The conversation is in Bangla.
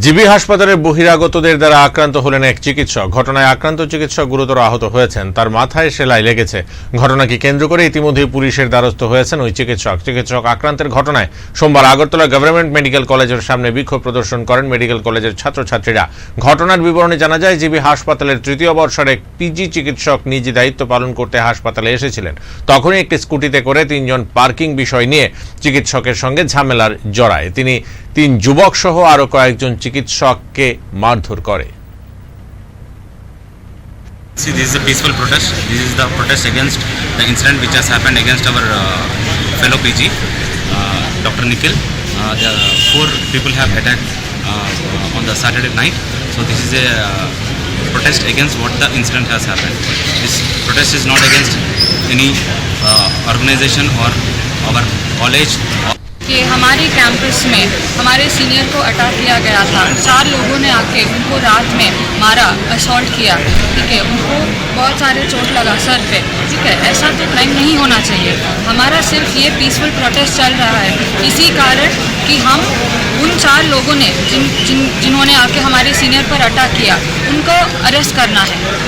জিবি হাসপাতালের বহিরাগতদের দ্বারা আক্রান্ত হলেন এক চিকিৎসক। ঘটনায় আক্রান্ত চিকিৎসক গুরুতর আহত হয়েছেন। তার মাথায় সেলাই লেগেছে। ঘটনাকে কেন্দ্র করে ইতিমধ্যে পুলিশের দ্বারস্থ হয়েছেন ওই চিকিৎসক। চিকিৎসক আক্রান্তের ঘটনায় সোমবার আগরতলা গভর্নমেন্ট মেডিকেল কলেজের সামনে বিক্ষোভ প্রদর্শন করেন মেডিকেল কলেজের ছাত্রছাত্রীরা। ঘটনার বিবরণে জানা যায়, জিবি হাসপাতালের তৃতীয় বর্ষের এক পিজি চিকিৎসক নিজ দায়িত্ব পালন করতে হাসপাতালে এসেছিলেন। তখনই একটি স্কুটিতে করে তিনজন পার্কিং বিষয় নিয়ে চিকিৎসকের সঙ্গে ঝামেলার জড়ায়। তিনি তিন যুবক সহ আরও কয়েকজন চিকিৎসককে মারধর করে See, this is a peaceful protest. This is the protest against the incident which has happened against our uh, fellow PG, uh, Dr. Nikhil. Uh, the four people have attacked uh, on the Saturday night. So this is a uh, protest against what the incident has happened. This protest is not against any uh, organization or our college कि हमारे कैंपस में हमारे सीनियर को अटैक किया गया था। चार लोगों ने आके उनको रात में मारा असॉल्ट किया। ठीक है, उनको बहुत सारे चोट लगा सर पे। ठीक है, ऐसा तो क्राइम नहीं होना चाहिए। हमारा सिर्फ़ ये पीसफुल प्रोटेस्ट चल रहा है। इसी कारण कि हम उन चार लोगों ने जिन जिन, जिन्होंने आके हमारे सीनियर पर अटैक किया, उनको अरेस्ट करना है।